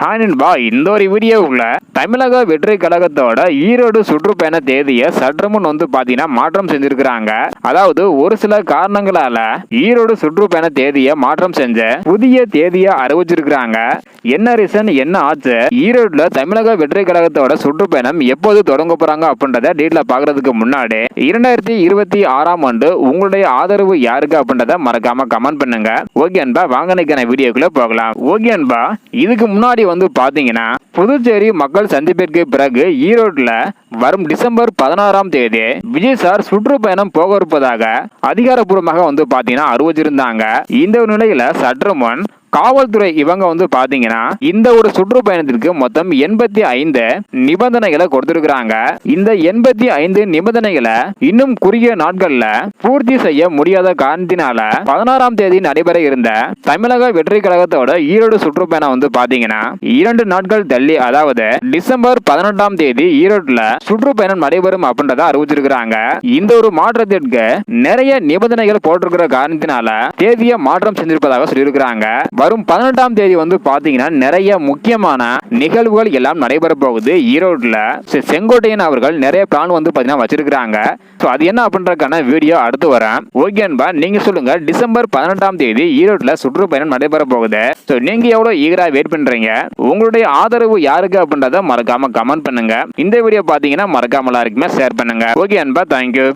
Hi நண்பா இந்த ஒரு வீடியோவுக்குள்ள தமிழக வெற்றி கழகத்தோட ஈரோடு சுற்றுப்பயண தேதியை சற்று முன் வந்து பார்த்தீங்கன்னா மாற்றம் செஞ்சிருக்கிறாங்க. அதாவது ஒரு சில காரணங்களால ஈரோடு சுற்றுப்பயண தேதியை மாற்றம் செஞ்ச புதிய தேதியை அறிவிச்சிருக்கிறாங்க. என்ன ரீசன் என்ன ஆச்சு ஈரோடுல தமிழக வெற்றி கழகத்தோட சுற்றுப்பயணம் எப்போது தொடங்க போறாங்க அப்படின்றத டீட்ல பாக்குறதுக்கு முன்னாடி இரண்டாயிரத்தி இருபத்தி ஆறாம் ஆண்டு உங்களுடைய ஆதரவு யாருக்கு அப்படின்றத மறக்காம கமெண்ட் பண்ணுங்க. ஓகே அன்பா வாங்க நினைக்கிற வீடியோக்குள்ள போகலாம். ஓகே அன்பா இதுக்கு முன்னாடி வந்து பாத்தீங்கன்னா புதுச்சேரி மக்கள் சந்திப்பிற்கு பிறகு ஈரோட்டில் வரும் டிசம்பர் பதினாறாம் தேதி விஜய் சார் சுற்றுப்பயணம் போக இருப்பதாக அதிகாரப்பூர்வமாக வந்து பாத்தீங்கன்னா அறிவிச்சிருந்தாங்க. இந்த நிலையில சற்று முன் காவல்துறை இவங்க வந்து பாத்தீங்கன்னா இந்த ஒரு சுற்றுப்பயணத்திற்கு மொத்தம் எண்பத்தி ஐந்து நிபந்தனைகளை கொடுத்திருக்கிறாங்க. இந்த எண்பத்தி ஐந்து நிபந்தனைகளை இன்னும் குறுகிய நாட்கள்ல பூர்த்தி செய்ய முடியாத காரணத்தினால பதினாறாம் தேதி நடைபெற இருந்த தமிழக வெற்றி கழகத்தோட ஈரோடு சுற்றுப்பயணம் வந்து பாத்தீங்கன்னா இரண்டு நாட்கள் தள்ளி அதாவது டிசம்பர் பதினெட்டாம் தேதி ஈரோட்ல சுற்றுப்பயணம் நடைபெறும் அப்படின்றத அறிவிச்சிருக்கிறாங்க. இந்த ஒரு மாற்றத்திற்கு நிறைய நிபந்தனைகள் போட்டிருக்கிற காரணத்தினால தேதியை மாற்றம் செஞ்சிருப்பதாக சொல்லியிருக்கிறாங்க. வரும் பதினெட்டாம் தேதி வந்து பாத்தீங்கன்னா நிறைய முக்கியமான நிகழ்வுகள் எல்லாம் நடைபெற போகுது. ஈரோட்ல செங்கோட்டையன் அவர்கள் நிறைய பிளான் வந்து பாத்தீங்கன்னா வச்சிருக்கிறாங்க. ஸோ அது என்ன அப்படின்றதுக்கான வீடியோ அடுத்து வரேன். ஓகே அன்பா நீங்க சொல்லுங்க. டிசம்பர் பதினெட்டாம் தேதி ஈரோட்ல சுற்றுப்பயணம் நடைபெற போகுது. ஸோ நீங்க எவ்வளவு ஈகரா வெயிட் பண்றீங்க? உங்களுடைய ஆதரவு யாருக்கு அப்படின்றத மறக்காம கமெண்ட் பண்ணுங்க. இந்த வீடியோ பாத்தீங்கன்னா மறக்காம எல்லாருக்குமே ஷேர் பண்ணுங்க. ஓகே அன்பா தேங்க்யூ